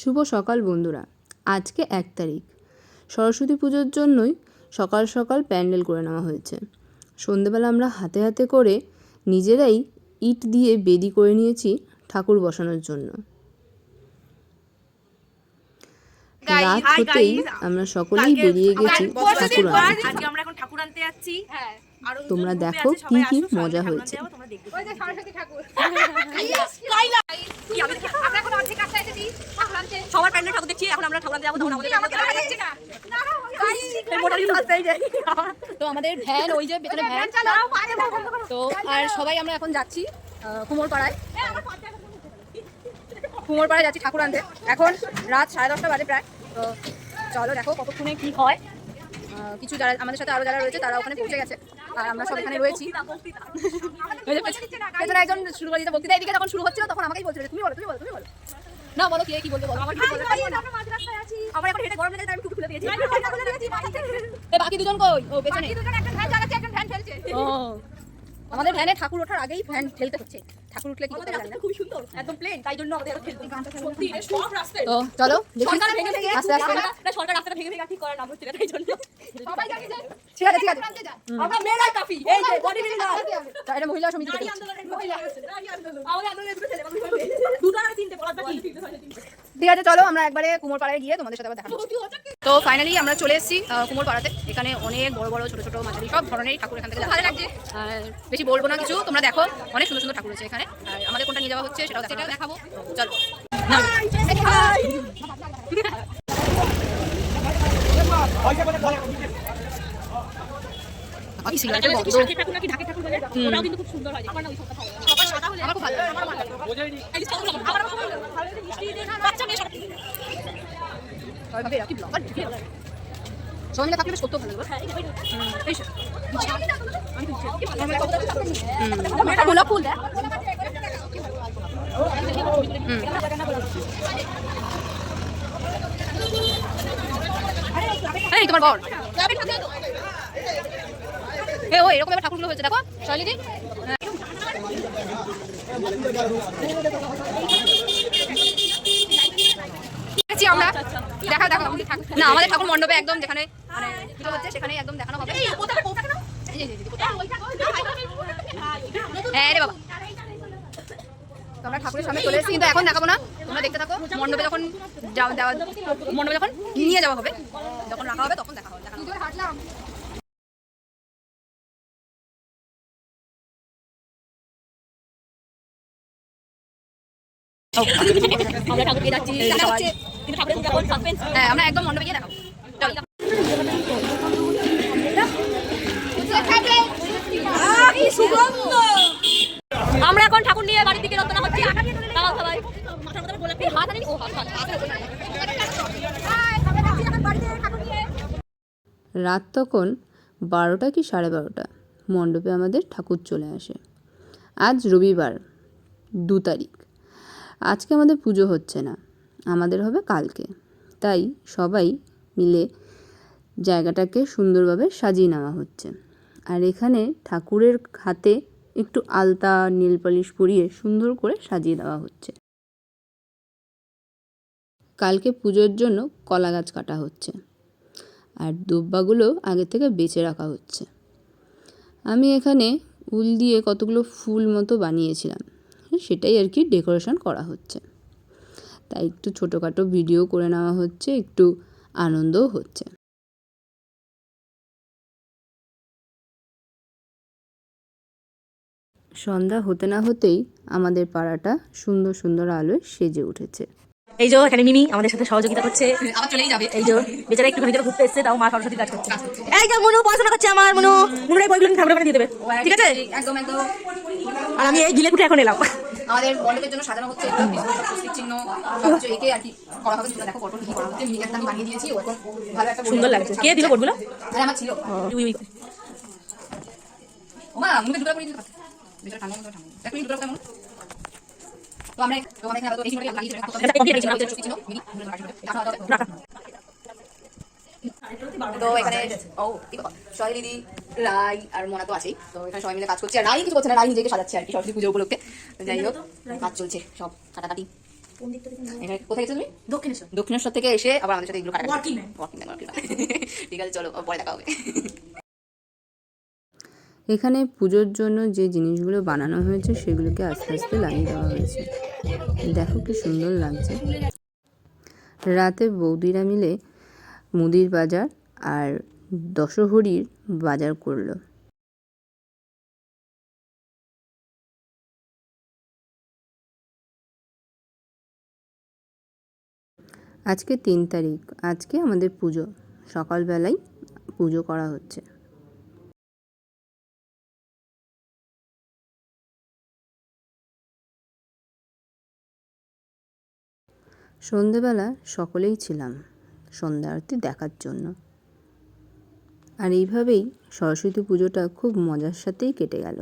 শুভ সকাল বন্ধুরা। আজকে এক তারিখ। সরস্বতী পুজোর জন্যই সকাল সকাল প্যান্ডেল করে নেওয়া হয়েছে। সন্ধেবেলা আমরা হাতে হাতে করে নিজেরাই ইট দিয়ে বেদি করে নিয়েছি ঠাকুর বসানোর জন্য। রাত হতেই আমরা সকলেই বেরিয়ে গেছি ঠাকুর আনতে আমরা এখন ঠাকুর আনতে যাচ্ছি। দুজন তোমরা দেখো কি কি মজা হয়েছে। সবার প্যান্ডেল ঠাকুর দেখছি এখন আমরা ঠাকুর যাব তখন আমাদের। তো আমাদের ভ্যান ওই যে পেছনে ভ্যান তো আর সবাই আমরা এখন যাচ্ছি কুমোর পাড়ায় কুমোর পাড়ায় যাচ্ছি ঠাকুর আনতে এখন রাত সাড়ে দশটা বাজে প্রায় তো চলো দেখো কতক্ষণে কি হয় আহ, কিছু যারা আমাদের সাথে আরও যারা রয়েছে তারা ওখানে পৌঁছে গেছে আর আমরা সব এখানে রয়েছি। পেছনে একজন শুরু করে দিতে বক্তৃতা এদিকে যখন শুরু হচ্ছিল তখন আমাকেই বলছিল তুমি বলো তুমি বলো তুমি বলো। না বলো কে কি বলবে বলো আমার আমার এখন হেঁটে গরম লেগে আমি টুকু খুলে দিয়েছি। এ, বাকি দুজন কই? ও পেছনে। ও। আমাদের ভ্যানে ঠাকুর ওঠার আগেই ভ্যান ফেলতে হচ্ছে। ঠাকুর উঠলে কি সুন্দর একদম প্লেন তাই জন্য আমাদের সব তো চলো দেখি। সরকার ভেঙে ভেঙে আস্তে আস্তে। না সরকার রাস্তাটা ভেঙে ভেঙে ঠিক করার নাম হচ্ছে তাই জন্য। ঠিক আছে ঠিক আছে। আমরা মেয়েরাই কাফি এই যে বডি বিল্ডার। এটা মহিলা সমিতি নারী আন্দোলনের মহিলা আমাদের আন্দোলনের ছেলে মানুষ দুটো আর তিনটে পলাশ বাকি ঠিক আছে চলো আমরা একবারে কুমোর পাড়ায় গিয়ে তোমাদের সাথে আবার দেখা তো ফাইনালি আমরা চলে এসেছি আহ, কুমোর পাড়াতে এখানে অনেক বড় বড় ছোট ছোট মাঝারি সব ধরনের ঠাকুর এখান থেকে ভালো লাগছে। আর বেশি বলব না কিছু তোমরা দেখো অনেক সুন্দর সুন্দর ঠাকুর আছে এখানে। আর আমাদের কোনটা নিয়ে যাওয়া হচ্ছে সেটাও সেটাও দেখাবো। চলো। হয়। সবাই মিলে থাকলে বেশ করতেও ভালো লাগবে সব। হুম। একটা গোলাপ ফুল দেখ এই তোমার বর এ ও এরকম এবার ঠাকুরগুলো হয়েছে দেখো শৈলীদি আমরা দেখা দেখা না আমাদের ঠাকুর মণ্ডপে একদম যেখানে মানে হচ্ছে সেখানে একদম দেখানো হবে হ্যাঁ রে বাবা আমরা ঠাকুরের সামনে চলে এসেছি, কিন্তু এখন দেখাবো না। তোমরা দেখতে থাকো, মণ্ডপে যখন যাওয়া দেওয়া মণ্ডপে যখন নিয়ে যাওয়া হবে, যখন রাখা হবে, তখন দেখা হবে। হ্যাঁ আমরা একদম আমরা এখন ঠাকুর নিয়ে বাড়ির রাত তখন বারোটা কি সাড়ে বারোটা? মণ্ডপে আমাদের ঠাকুর চলে আসে। আজ রবিবার, দু তারিখ। আজকে আমাদের পুজো হচ্ছে না, আমাদের হবে কালকে। তাই সবাই মিলে জায়গাটাকে সুন্দরভাবে সাজিয়ে নেওয়া হচ্ছে। আর এখানে ঠাকুরের হাতে একটু আলতা, নীল পালিশ পরিয়ে সুন্দর করে সাজিয়ে দেওয়া হচ্ছে। কালকে পুজোর জন্য কলা গাছ কাটা হচ্ছে আর দুব্বাগুলো আগে থেকে বেছে রাখা হচ্ছে। আমি এখানে উল দিয়ে কতগুলো ফুল মতো বানিয়েছিলাম, সেটাই আর কি ডেকোরেশন করা হচ্ছে। তাই একটু ছোটোখাটো ভিডিও করে নেওয়া হচ্ছে, একটু আনন্দও হচ্ছে। সন্ধ্যা হতে না হতেই আমাদের পাড়াটা সুন্দর সুন্দর আলোয় সেজে উঠেছে। এই যে এখানে মিমি আমাদের সাথে সহযোগিতা করছে। আবার চলেই যাবে। এই যে বেচারা একটু ভিতরে ঘুরতে এসেছে তাও মা সরস্বতী কাজ করছে। এই যে মনু পড়াশোনা করছে আমার মনু। মনুর এই বইগুলো ঠাকুরের ওখানে দিয়ে দেবে। ঠিক আছে? একদম একদম। আর আমি এই গিলে কুটে এখন এলাম। আমাদের মণ্ডপের জন্য সাজানো হচ্ছে চিহ্ন। এঁকে আর কি করা হবে। দেখো পটল কি করা হচ্ছে। মিনিকে একটা আমি বানিয়ে দিয়েছি ওরকম ভালো একটা সুন্দর লাগছে। কে দিল বোর্ডগুলো আরে আমার ছিল। ওমা মুখে দুটো করে দিতে পারতে ঠান্ডা মতো ঠান্ডা দেখো দুটো কেমন? তো আমরা তো আমাদের এখানে এই সিমটা লাগিয়ে দিতে এটা কপি দিয়েছি, হবে স্বস্তিক মিনি এটা খাওয়া দাওয়া রাখা। তো এখানে ও কি দিদি রাই আর মোনা তো আছেই। তো এখানে সবাই মিলে কাজ করছে। আর রাই কিছু করছে না। রাই নিজেকে সাজাচ্ছে আর কি সরস্বতী পুজো উপলক্ষে। যাই হোক কাজ চলছে সব কাটাকাটি। এখানে কোথায় গেছো তুমি? দক্ষিণেশ্বর। দক্ষিণেশ্বর থেকে এসে আবার আমাদের সাথে এগুলো ঠিক আছে চলো পরে দেখা হবে। এখানে পুজোর জন্য যে জিনিসগুলো বানানো হয়েছে সেগুলোকে আস্তে আস্তে লাগিয়ে দেওয়া হয়েছে। দেখো কি সুন্দর লাগছে। রাতে বৌদিরা মিলে মুদির বাজার আর দশহরির বাজার করল। আজকে তিন তারিখ, আজকে আমাদের পুজো। সকালবেলায় পুজো করা হচ্ছে। সন্ধেবেলা সকলেই ছিলাম সন্ধ্যা আরতি দেখার জন্য। আর এইভাবেই সরস্বতী পুজোটা খুব মজার সাথেই কেটে গেল।